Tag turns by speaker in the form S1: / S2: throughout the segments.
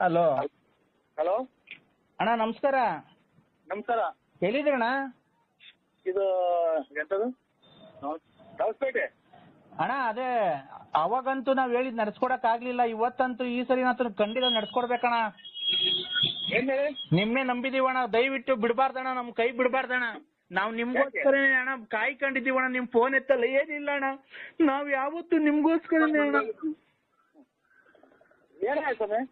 S1: Hello.
S2: Hello.
S1: ಅಣ್ಣ ನಮಸ್ಕಾರ.
S2: ನಮಸ್ಕಾರ.
S1: ಎಲ್ಲಿದ್ದೀರಣ್ಣ?
S2: ಇದು ಎಂತದು? ದವಸ್ಪೇಟೆ
S1: ಅಣ್ಣ ಅದೇ ಅವಾಗಂತೂ ನಾವ್ ಹೇಳಿದ್ ನಡ್ಸ್ಕೊಡಕ್ ಆಗ್ಲಿಲ್ಲ ಇವತ್ತಂತೂ ಈ ಸರಿ ನಾತು ಖಂಡಿತ ನಡ್ಸ್ಕೊಡ್ಬೇಕಣ್ಣ.
S2: ಏನ್ ಹೇಳಿ?
S1: ನಿಮ್ನೆ ನಂಬಿದೀವಣ್ಣ ದಯವಿಟ್ಟು ಬಿಡ್ಬಾರ್ದಣ್ಣ ನಮ್ ಕೈ ಬಿಡ್ಬಾರ್ದಣ್ಣ. ನಾವ್ ನಿಮ್ಗೋಸ್ಕರ ಅಣ್ಣ ಕಾಯ್ಕೊಂಡಿದೀವಣ್ಣ ನಿಮ್ ಫೋನ್ ಎತ್ತಲ್ಲ ಏನಿಲ್ಲ ಅಣ್ಣ ನಾವ್ ಯಾವತ್ತು ನಿಮ್ಗೋಸ್ಕರ ಅಣ್ಣ.
S2: ಏನಾಯ್ತು ಸ್ವಾಮಿ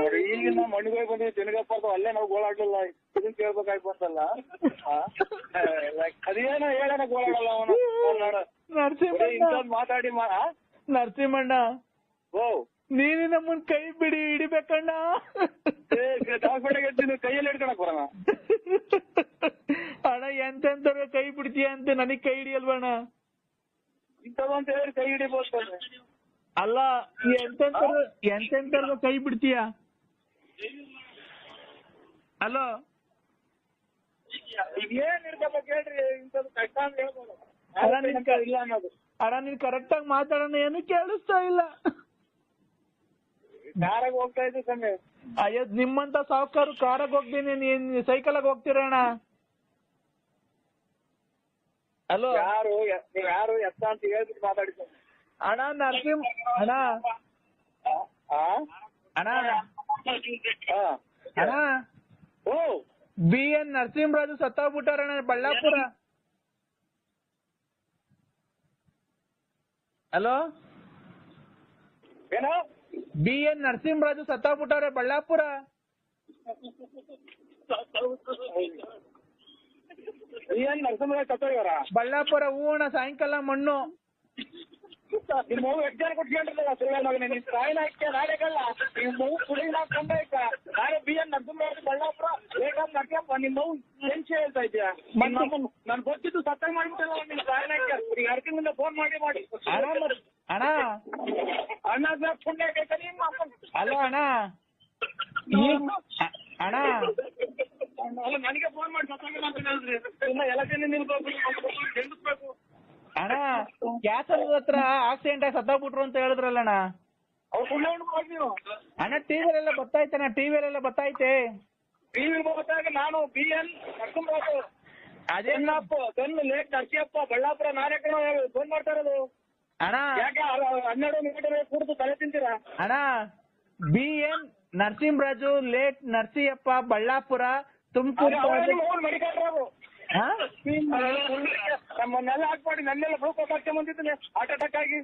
S2: ನೋಡಿ ಈಗ ನಾವು ಮಣ್ಣಿಗೆ ಬಂದಿವಿ ತಿನ್ಗಪ್ಪ ಅಂತ ಅಲ್ಲೇ ನಾವು ಗೋಳಾಡ್ಲಿಲ್ಲ ಇದನ್ ಕೇಳ್ಬೇಕಾಯ್ತು ಅಂತಲ್ಲ ಆ? ಅದೇನೋ ಹೇಳೋಣ ಗೋಳಾಡಲ್ಲ ಅವನು. ಇಂಥದ್ ಮಾತಾಡಿ ಮಾ?
S1: ನರಸಿಂಹಣ್ಣ.
S2: ಓ.
S1: ನೀನು ನಮ್ಮನ್ ಕೈ ಬಿಡಿ ಹಿಡಿಬೇಕಣ್ಣ.
S2: ಕೈಯಲ್ಲಿ ಹಿಡ್ಕೊಳಕ್ ಬರೋಣ
S1: ಅಣ್ಣ ಎಂತೆಂತವ್ರ ಕೈ ಬಿಡ್ತೀಯ ಅಂತ ನನಗ್ ಕೈ ಹಿಡಿಯಲ್ವಣ್ಣ.
S2: ಇಂಥದ್ದು ಅಂತ ಹೇಳಿ ಕೈ ಹಿಡಿಬೋದು.
S1: ಅಲ್ಲ ಎಂತೆಂತವ್ರ ಎಂಟೆಂಟರ್ ಕೈ ಬಿಡ್ತೀಯ? ಅಲೋ?
S2: ಏನ್ ಇರ್ಬೇಕು ಕೇಳ್ರಿ ಇಂಥದ್ದು ಕಷ್ಟ ಅಂತ ಹೇಳ್ಬೋದು.
S1: ಅಲ್ಲ, ನಿನ್ ಕ-
S2: ಇಲ್ಲ ಅನ್ನೋದು.
S1: ಅಣ್ಣ ನೀನ್ ಕರೆಕ್ಟ್ ಆಗಿ ಮಾತಾಡೋಣ ಏನು ಕೇಳಿಸ್ತಾ ಇಲ್ಲ.
S2: ಕಾರಾಗ ಹೋಗ್ತಾ ಇದ್ದೆ ಸ್ವಾಮಿ.
S1: ಅಯ್ಯೋ ನಿಮ್ಮಂತ ಸಾವುಕಾರು ಕಾರಾಗ ಹೋಗ್ತೀನಿ ನೀನ್ ಸೈಕಲ್ ಆಗಿ ಹೋಗ್ತೀರಣ್ಣ ಹಲೋ
S2: ಯಾರು ಎ- ನೀವ್ ಯಾರು ಎತ್ತ ಅಂತ ಹೇಳ್ಬಿಟ್ಟು ಮಾತಾಡಿ ಸ್ವಾಮಿ.
S1: ಅಣ್ಣ ನರಸಿಂಹ ಅಣ್ಣ
S2: ಆ?
S1: ಅಣ್ಣ
S2: ಆ.
S1: ಅಣ್ಣ
S2: ಓ
S1: ಬಿ ಎನ್ ನರಸಿಂಹರಾಜು ಸತ್ತೋಗ್ಬಿಟ್ಟಾರಣ್ಣ ಬಳ್ಳಾಪುರ ಹಲೋ
S2: ಏನೋ
S1: ಬಿ ಎನ್ ನರಸಿಂಹರಾಜು ಸತ್ತೋಗ್ಬಿಟ್ಟವ್ರೆ ಬಳ್ಳಾಪುರ
S2: ಏನ್ ನರಸಿಂಹರಾಜ್ ಸತ್ತೋಗ್ಯಾರ
S1: ಬಳ್ಳಾಪುರ ಹೂವಣ ಸಾಯಂಕಾಲ ಮಣ್ಣು.
S2: ನಿಮ್ಮ ಮಗು ಎಕ್ಸಾಮ್ ಕೊಟ್ಕೊಂಡ್ರಲ್ಲ ಸುಳ್ಳು ಮಗನೇ. ನಿನ್ ತಾಯಿನ ಹಾಕ್ಯ ನಾಳೆಗಲ್ಲ. ನಿಮ್ ಮಗು ಕುಳಿ ಹಾಕೊಂಡ ನಾಳೆ ಬಿ ಎನ್ ನರಸಿಂಹರಾಜ್ ಬಳ್ಳಾಪುರ ಬೇಕಾದ್ ನಡ್ಯಪ್ಪ ನಿಮ್ ಮಗು ಟೆನ್ಷನ್ ಹೇಳ್ತಾ ಇದ್ಯಾ? ನನ್ ಗೊತ್ತಿದ್ದು ಸತ್ತಾಗ ಮಾಡ್ಬಿಟ್ಟಲ್ಲ ನಿನ್ ತಾಯಿನ ಹಾಕ್ಯ ಈಗ ಅರ್ಕಿಂದ ಫೋನ್ ಮಾಡಿ ಮಾಡಿ.
S1: ಅಣ್ಣ. ಅಣ್ಣ
S2: ಪುಣ್ಯ ನಿಮ್ಮ ಅಪ್ಪನ್?
S1: ಅಲೋ ಅಣ್ಣ. ಅಣ್ಣ.
S2: ಅಲ್ಲ ನನಗೆ ಫೋನ್ ಮಾಡಿ ಸತ್ತಾಗಿಲ್ಲ ಅಂತ ಹೇಳಿದ್ರಿ. ಇನ್ನ ಎಲೆಕ್ಷನ್ ನಿಲ್ಬೇಕು
S1: ಅಣ್ಣ ಕ್ಯಾಸಲ್ ಹತ್ರ ಆಕ್ಸಿಡೆಂಟ್ ಆಗಿ ಸತ್ತೋಗ್ಬಿಟ್ರು ಅಂತ ಹೇಳಿದ್ರಲ್ಲ ಅಣ್ಣ
S2: ಅವ್ರು ಪುಣ್ಯ ಅಣ್ಣ ನೀವು.
S1: ಅಣ್ಣ ಟಿವಿಲೆಲ್ಲ ಬತ್ತೈತೆ ಅಣ್ಣ ಟಿವಿಲೆಲ್ಲ ಬತ್ತಾಯ್ತೆ
S2: ಟಿವಿ ಹೋದಾಗ ನಾನು ಬಿ ಎನ್ ನರಸಿಂಹರಾಜು ಅದೇನಪ್ಪ ಚೆನ್ನ ಲೇಟ್ ನರಸಿಯಪ್ಪ ಬಳ್ಳಾಪುರ ನಾಯಕನ ಫೋನ್ ಮಾಡ್ತಾ ಇರೋದು.
S1: ಅಣ್ಣ.
S2: ಯಾಕೆ ಹನ್ನೆರಡು ಮೀಟರ್ ಕುಡಿದು ತಲೆ ತಿಂತೀರಾ?
S1: ಅಣ್ಣ B N Narasimharaju late Narasiyappa Ballapura Tumakuru?
S2: ನಮ್ಮನ್ನೆಲ್ಲ ಹಾಕ್ಬಾಡಿ ನನ್ನೆಲ್ಲ ಗ್ಲೂಕೋಸ್ ಹಾಕ್ಕೊಂಡ್ ಬಂದಿದ್ದೀನಿ ಹಾರ್ಟ್ ಅಟ್ಯಾಕ್ ಆಗಿ.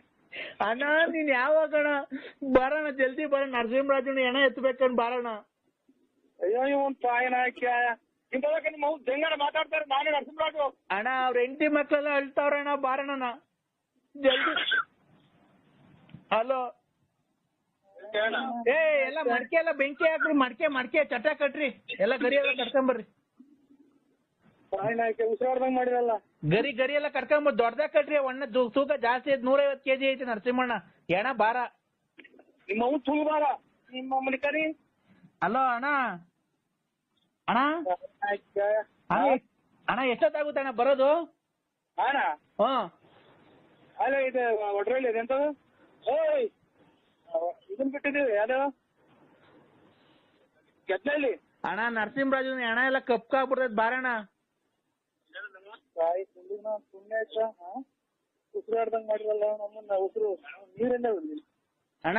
S1: ಅಣ್ಣ ನೀನ್ ಯಾವಾಗಣ ಬರೋಣ ಜಲ್ದಿ ಬರೋಣ ನರಸಿಂಹರಾಜನ ಎಣ ಎತ್ತಬೇಕಂದ್ ಬರೋಣ
S2: ಅಯ್ಯೋ ಇವನ್ ತಾಯಿನ ಇಂಥದಕ್ಕೆ ನಿಮ್ಮ ಅವ್ರು ಜಂಗನ ಮಾತಾಡ್ತಾರೆ ನಾನೇ ನರಸಿಂಹರಾಜು.
S1: ಅಣ್ಣ ಅವ್ರ ಹೆಂಡತಿ ಮಕ್ಕಳೆಲ್ಲ ಅಳ್ತಾವ್ರಣ್ಣ ಬಾರಣ್ಣ ಜಲ್ದಿ. ಹಲೋ. ಏ ಎಲ್ಲ ಮಡಕೆ ಎಲ್ಲ ಬೆಂಕಿ ಹಾಕ್ರಿ ಮಡ್ಕೆ ಮಡ್ಕೆ ಚಟ ಕಟ್ರಿ. ಎಲ್ಲ ಗರಿ ಎಲ್ಲ ಕಟ್ಕೊಂಬರ್ರಿ.
S2: ಉಸಿರಾಡ್ದಂಗ್ ಮಾಡಿರಲ್ಲ.
S1: ಗರಿ ಗರಿ ಎಲ್ಲ ಕಟ್ಕೊಂಬರ್ ದೊಡ್ಡದಾಗ ಕಟ್ರಿ ಒಣ್ಣ ತೂಕ ಜಾಸ್ತಿ ಐತಿ ನೂರೈವತ್ತು ಕೆಜಿ ಐತಿ ನರಸಿಂಹಣ್ಣ. ಎಣ ಬಾರ
S2: ನಿಮ್ಮ ಅವ್ನು ತುಳಿಬಾರ ನಿಮ್ಮ ಮನಿಕರಿ
S1: ಹಲೋ ಅಣ್ಣ. ಅಣ್ಣ. ಅಣ್ಣ ಎಷ್ಟ್- ಅಣ್ಣ ಎಷ್ಟೊತ್ತಾಗುತ್ತೆ ಅಣ್ಣ ಬರೋದು?
S2: ಅಣ್ಣ.
S1: ಹ್ಮ್.
S2: ಅಲ್ಲ ಇದು ಒಡ್ರಲ್ಲಿ ಇದೆ ಎಂತದು? ಓಯ್! ಇದನ್ ಬಿಟ್ಟಿದೀವಿ ಯಾವ್ದು? ಗೆದ್ದಲ್ಲಿ
S1: ಅಣ್ಣ ನರಸಿಂಹರಾಜು ಹಣ ಎಲ್ಲ ಕಪ್ಕಾಗ್ಬಿಡ್ತೈತ್ ಬಾರಣ್ಣ.
S2: ತಾಯಿ ಸುಳ್ಳಿನ ಪುಣ್ಯ ಉಸಿರಾಡ್ದಂಗ್ ಮಾಡಿರಲ್ಲ ನಮ್ಮನ್ನ ಉಸಿರು ನೀರಿಂದ
S1: ಅಣ್ಣ